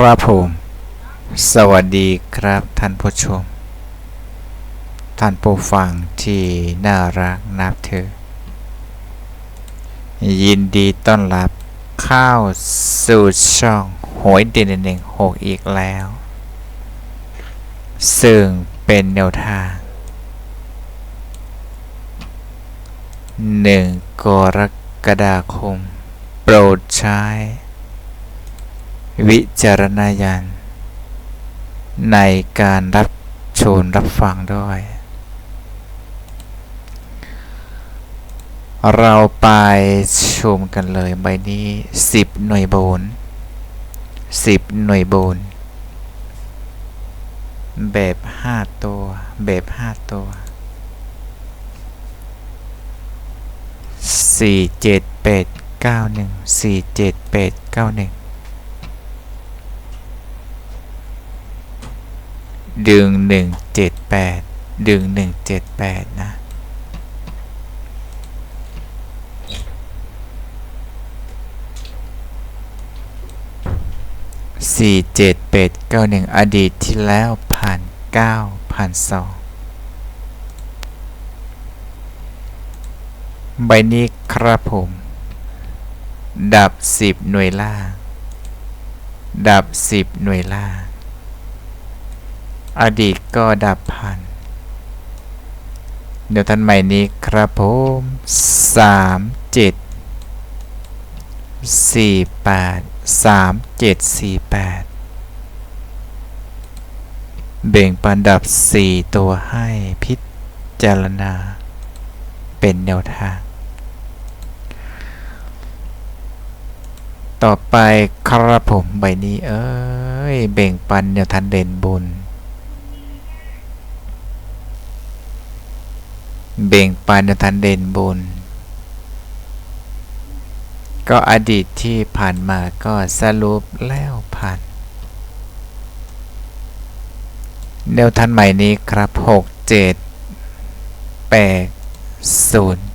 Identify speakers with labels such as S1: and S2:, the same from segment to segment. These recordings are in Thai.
S1: ครับผม สวัสดีครับท่านผู้ชม ท่านผู้ฟังที่น่ารักนับถือยินดีต้อนรับเข้าสู่ช่องหวยเด่นหนึ่งหกอีกแล้ว ซึ่งเป็นแนวทางหนึ่งกรกฎาคม โปรดใช้ วิจารณญาณในการรับชมรับฟังด้วย เราไปชมกันเลยใบนี้ 10 หน่วยโบน10 หน่วยโบนแบบ 5 ตัว แบบ 5 ตัว 4 7 8 9 1 4 7 8 9 1 ดึงหนึ่งเจ็ดแปดดึงหนึ่งเจ็ดแปดนะ สี่เจ็ดแปดเก้าหนึ่งอดีตที่แล้วผ่านเก้าผ่านสองใบนี้ครับผม ดับสิบหน่วยล่าง ดับสิบหน่วยล่าง อดีตก็ดับพัน เดี๋ยวท่านใหม่นี้ครับผมสามเจ็ดสี่แปดสามเจ็ดสี่แปดเบ่งปันดับสี่ตัวให้พิจารณา เป็นแนวทาง ต่อไปครับผมใบนี้เอ้ย เบ่งปันแนวทันเด่นบุญ เบ่งปันทันเด่นบุญ ก็อดีตที่ผ่านมาก็สรุปแล้วผ่านแนวทันใหม่นี้ครับหกเจ็ดแปดศูนย์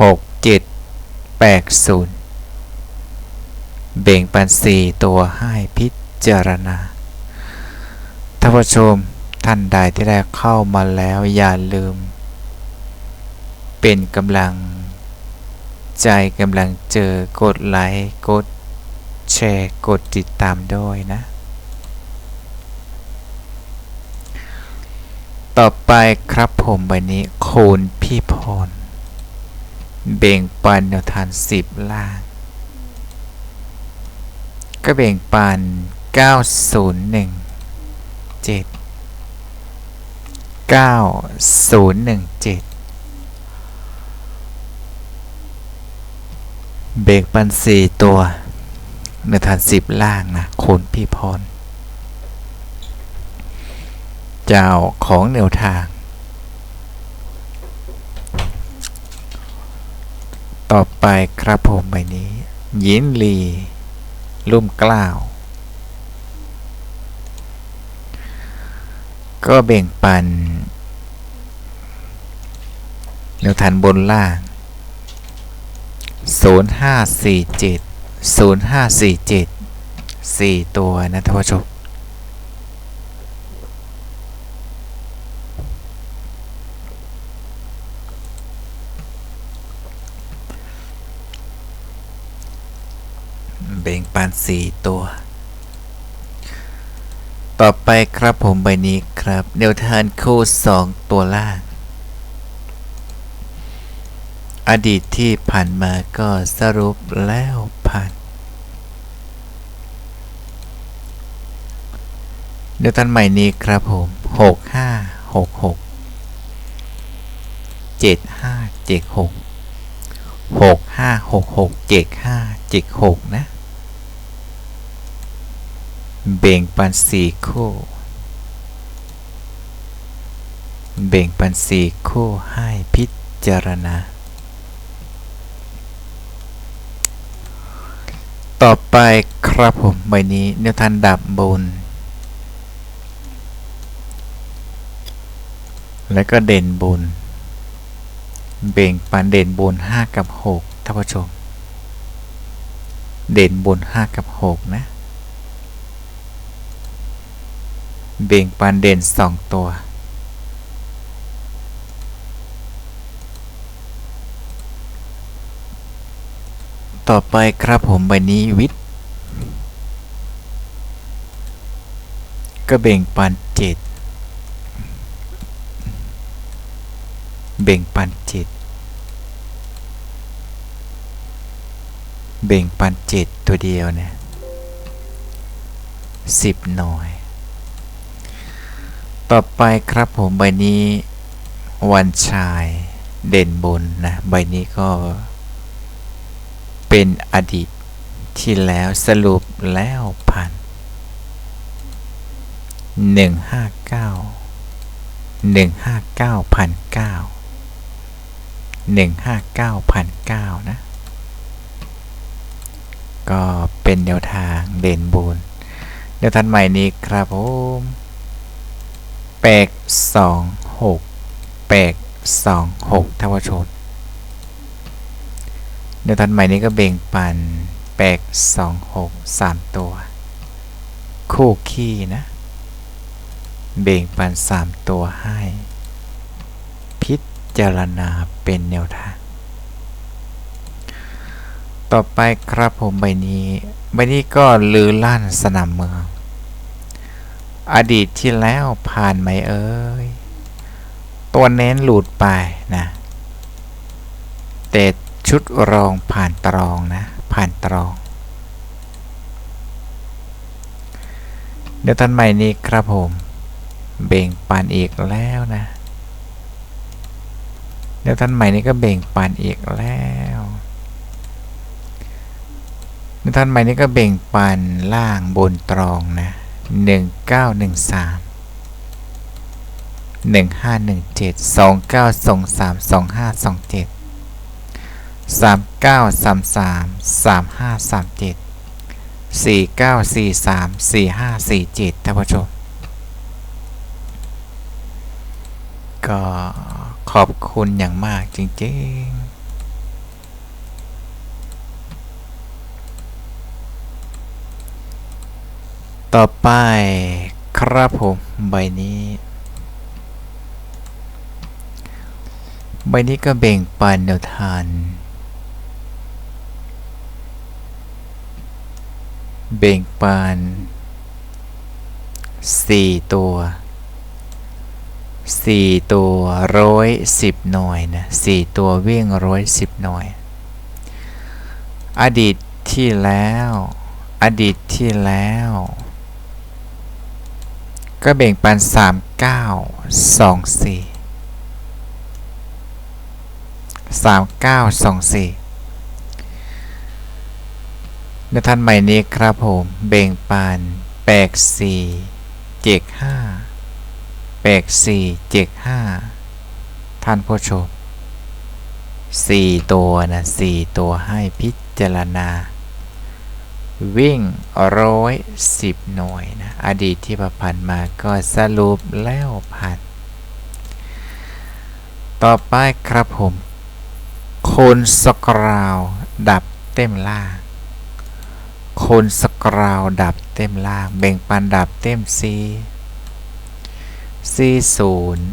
S1: หกเจ็ดแปดศูนย์เบ่งปันสี่ตัวให้พิจารณาท่านผู้ชมท่านใดที่ได้เข้ามาแล้วอย่าลืม เป็นกำลัง ใจกำลังเจอกดไลค์กดแชร์กดติดตามด้วยนะ ต่อไปครับผมใบนี้โคนพี่พรเบ่งปันแนวทานสิบล่าง ก็เบ่งปัน9017 9017เเบรกปันสี่ตัวเนื้อฐานสิบล่างนะโคนพี่พร เจ้าของแนวทาง ต่อไปครับผมใบนี้ ยินลี ลุ่มกล้าว ก็เบ่งปันแนวทานบนล่าง 0547 0547 4 ตัวนะท่านผู้ชมเบ่งปัน 4 ตัว ต่อไปครับผมใบนี้ครับแนวทางคู่ 2 ตัวล่าง อดีตที่ผ่านมาก็สรุปแล้วผ่านเดี๋ยวท่านใหม่นี้ครับผมหกห้าหกหกเจ็ดห้าเจ็ดหกหกห้าหกหกเจ็ดห้าเจ็ดหกนะ เบ่งปันสี่คู่ เบ่งปันสี่คู่ให้พิจารณา ต่อไปครับผมใบนี้แนวทานดับบน แล้วก็เด่นบน เบ่งปานเด่นบน 5 กับ 6ท่านผู้ชม เด่นบน 5 กับ 6 นะ เบ่งปานเด่น 2 ตัว ต่อไปครับผมใบนี้วิทย์ก็เบ่งปันเจ็ดเบ่งปันเจ็ดเบ่งปันเจ็ดตัวเดียวเนี่ยสิบหน่วย ต่อไปครับผมใบนี้วันชายเด่นบนนะ ใบนี้ก็ เป็นอดีตที่แล้วสรุปแล้วผ่านหนึ่งห้าเก้าหนึ่งห้าเก้าพันเก้าหนึ่งห้าเก้าพันเก้านะ ก็เป็นแนวทางเด่นบุญแนวทางใหม่นี้ครับผมแปกสองหกแปกสองหกท่าน ผู้ชมแนวทางใหม่นี้ก็เบ่งปันแปกสองหกสามตัว คู่ขี้นะ เบ่งปันสามตัวให้ พิจารณาเป็นแนวทาง ต่อไปครับผมใบนี้ใบนี้ก็ลือลั่นสนามเมือง อดีตที่แล้วผ่านไหมเอ้ย ตัวเน้นหลุดไปนะแต่ ชุดรองผ่านตรองนะ ผ่านตรอง เดี๋ยวท่านใหม่นี้ครับผม เบ่งปันอีกแล้วนะ เดี๋ยวท่านใหม่นี้ก็เบ่งปันอีกแล้วเดี๋ยวท่านใหม่นี้ก็เบ่งปันล่างบนตรองนะหนึ่งเก้าหนึ่งสามหนึ่งห้าหนึ่งเจ็ดสองเก้าสองสามสองห้าสองเจ็ด สามเก้าสามสามสามห้าสามเจ็ดสี่เก้าสี่สามสี่ห้าสี่เจ็ดท่านผู้ชม ก็ขอบคุณอย่างมากจริงๆต่อไปครับผมใบนี้ ใบนี้ก็เบ่งปันแนวทาน เบ่งปันสี่ตัวสี่ตัวร้อยสิบหน่วยนะสี่ตัววิ่งร้อยสิบหน่วย อดีตที่แล้ว อดีตที่แล้ว ก็เบ่งปันสามเก้าสองสี่สามเก้าสองสี่ ในท่านใหม่นี้ครับผมเบ่งปันแปดสี่เจ็ดห้าแปดสี่เจ็ดห้าท่านผู้ชมสี่ตัวนะสี่ตัวให้พิจารณา วิ่งร้อยสิบหน่วยนะอดีตที่ผ่านมาก็สรุปแล้วผ่านต่อไปครับผม คนสกราว ดับเต็มล่าง คนสกราวดับเต็มล่างเบ่งปันดับเต็มซีซีศูนย์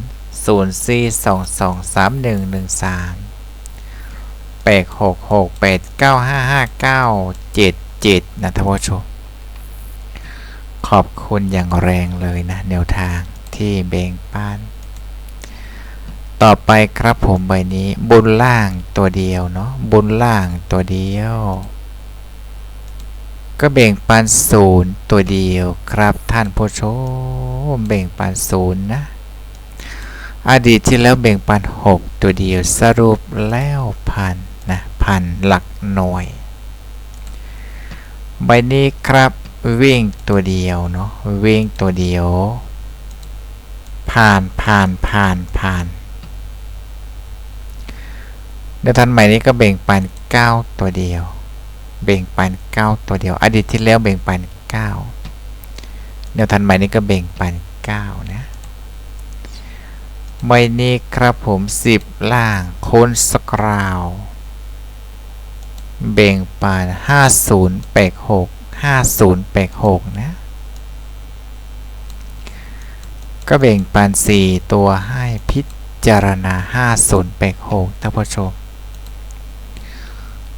S1: ศูนย์ซีสองสองสามหนึ่งหนึ่งสามแปดหกหกแปดเก้าห้าห้าเก้าเจ็ดเจ็ดนะท่านผู้ชม ขอบคุณอย่างแรงเลยนะ แนวทางที่เบ่งปันต่อไปครับผมใบนี้บนล่างตัวเดียวเนาะบนล่างตัวเดียว ก็เบ่งปันศูนย์ตัวเดียวครับท่านผู้ชมเบ่งปันศูนย์นะ อดีตที่แล้วเบ่งปันหกตัวเดียวสรุปแล้วพันนะพันหลักหน่วย ใบนี้ครับวิ่งตัวเดียวเนาะวิ่งตัวเดียว ผ่านผ่านผ่านผ่านเดือนทันใหม่นี้ก็เบ่งปัน 9 ตัวเดียว เบ่งปัน 9 ตัวเดียว อดีตที่แล้วเบ่งปัน9เดือนทันใหม่นี้ก็เบ่งปัน 9 นะใบนี้ครับผม 10 ล่างโคนสกราว เบ่งปัน 50 8 6 50 8 6นะ ก็แบ่งปัน 4 ตัวให้พิจารณา 50ไป6ท่านผู้ชม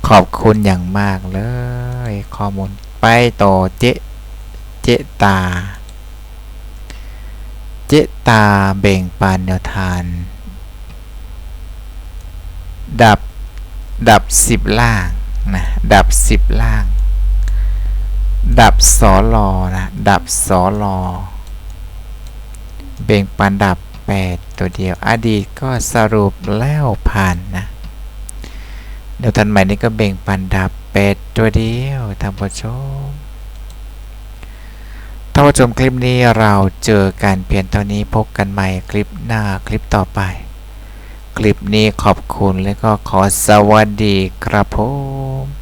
S1: ขอบคุณอย่างมากเลย ข้อมูลไปต่อเจเจตา เจตาแบ่งปันแนวทาน ดับดับ10ล่างนะดับ10ล่าง ดับสอลอนะดับสอลอเบ่งปันดับ 8 ตัวเดียว อดีตก็สรุปแล้วผ่านนะ เดี๋ยวทันใหม่นี้ก็เบ่งปันดับ8ตัวเดียวท่านผู้ชมท่านผู้ชมคลิปนี้เราเจอการเพียนเท่านี้พบกันใหม่คลิปหน้าคลิปต่อไป คลิปนี้ขอบคุณและก็ขอสวัสดีครับผม